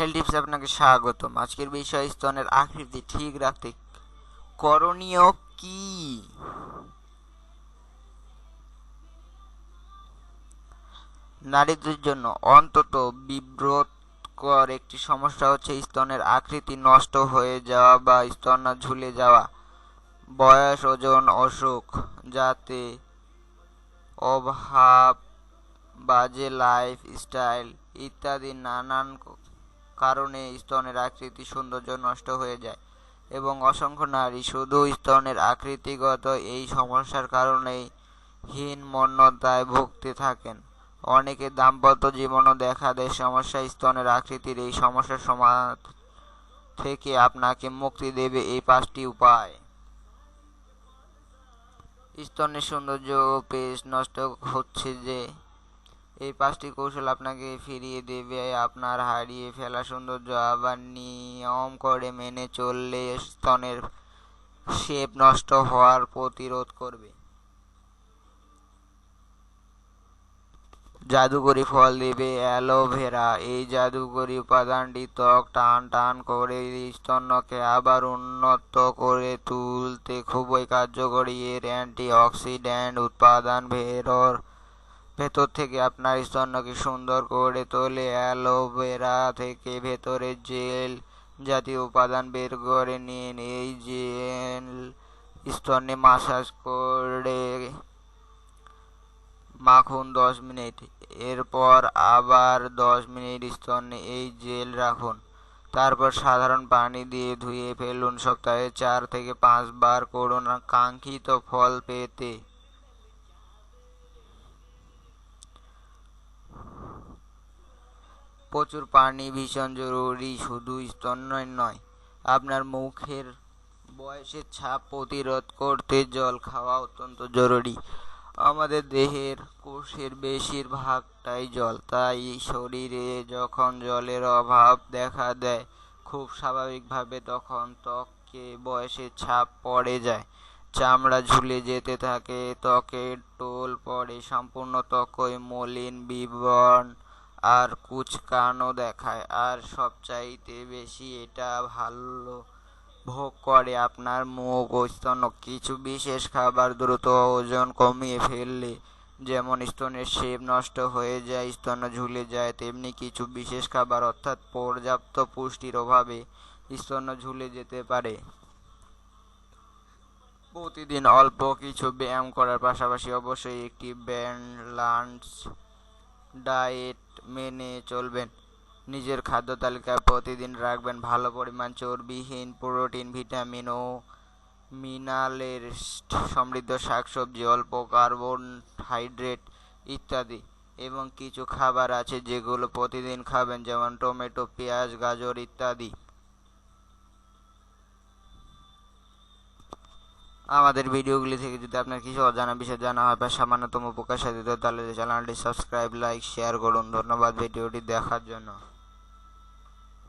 Health আপনাকে স্বাগতম। আজকের বিষয় স্তনের আকৃতি ঠিক রাখতে করণীয় কি? নারীদের জন্য অন্তত বিব্রতকর একটি সমস্যা হচ্ছে স্তনের আকৃতি নষ্ট হয়ে যাওয়া বা স্তন ঝুলে যাওয়া, বয়স, ওজন, অসুখ, যাতে অভাব, বাজে লাইফ স্টাইল ইত্যাদি নানান কারণে স্তনের আকৃতি সৌন্দর্য নষ্ট হয়ে যায় এবং অসংখ্য নারী শুধু স্তনের আকৃতিগত এই সমস্যার কারণেই হীনমন্যতায় ভুগতে থাকেন। অনেকে দাম্পত্য জীবনও দেখা দেয় সমস্যা স্তনের আকৃতির এই সমস্যার সমাধান থেকে আপনাকে মুক্তি দেবে এই পাঁচটি উপায়। স্তনের সৌন্দর্য ও পেশ নষ্ট হচ্ছে যে এই পাঁচটি কৌশল আপনাকে ফিরিয়ে দেবে, আপনার হারিয়ে ফেলা সৌন্দর্য, আবার নিয়ম করে মেনে চললে স্তনের শেপ নষ্ট হওয়ার প্রতিরোধ করবে। জাদুকরি ফল দেবে, অ্যালোভেরা, এই জাদুকরি উপাদানটি ত্বক টান টান করে স্তন্যকে আবার উন্নত করে তুলতে খুবই কার্যকরী। এর অ্যান্টি অক্সিডেন্ট উৎপাদন, ভেরর ভেতর থেকে আপনার স্তন্যকে সুন্দর করে তোলে, অ্যালোভেরা থেকে ভেতরে জেল জাতীয় উপাদান বের করে নিন এই জেল স্তনে মাসাজ করে মাখুন দশ মিনিট। এরপর আবার দশ মিনিট স্তনে এই জেল রাখুন। তারপর সাধারণ পানি দিয়ে ধুয়ে ফেলুন সপ্তাহে চার থেকে পাঁচবার করুন কাঙ্ক্ষিত ফল পেতে। প্রচুর পানি, ভীষণ জরুরি, শুধু স্তন্যই নয়। আপনার মুখের বয়সের ছাপ প্রতিরোধ করতে জল খাওয়া অত্যন্ত জরুরি। আমাদের দেহের কোষের বেশিরভাগটাই জল, তাই শরীরে যখন জলের অভাব দেখা দেয়, খুব স্বাভাবিকভাবে তখন ত্বকে বয়সের ছাপ পড়ে যায়। চামড়া ঝুলে যেতে থাকে, ত্বকের টোল পড়ে, সম্পূর্ণ ত্বকই মলিন, বিবর্ণ আর কুচকানো দেখায়। আর সবচাইতে বেশি এটা ভালো ভোগ করে আপনার মুখ ও স্তন, কিছু বিশেষ খাবার দ্রুত ওজন কমিয়ে ফেললে যেমন স্তনের শেপ নষ্ট হয়ে যায়, স্তন ঝুলে যায়, তেমনি কিছু বিশেষ খাবার অর্থাৎ পর্যাপ্ত পুষ্টির অভাবে স্তন ঝুলে যেতে পারে। প্রতিদিন অল্প কিছু ব্যায়াম করার পাশাপাশি অবশ্যই একটি ব্যালেন্স ডায়েট মেনে চলবেন। নিজের খাদ্য তালিকায় প্রতিদিন রাখবেন ভালো পরিমাণ চর্বিহীন প্রোটিন, ভিটামিন ও মিনারেলের সমৃদ্ধ শাকসবজি, অল্প কার্বোহাইড্রেট ইত্যাদি এবং কিছু খাবার আছে যেগুলো প্রতিদিন খাবেন, যেমন টমেটো, পেঁয়াজ, গাজর ইত্যাদি। আমাদের ভিডিওগুলি থেকে যদি আপনার কিছু অজানা বিষয় জানা হয় বা সামান্যতম প্রকাশ দিতে তাহলে চ্যানেলটি সাবস্ক্রাইব, লাইক শেয়ার করুন। ধন্যবাদ ভিডিওটি দেখার জন্য।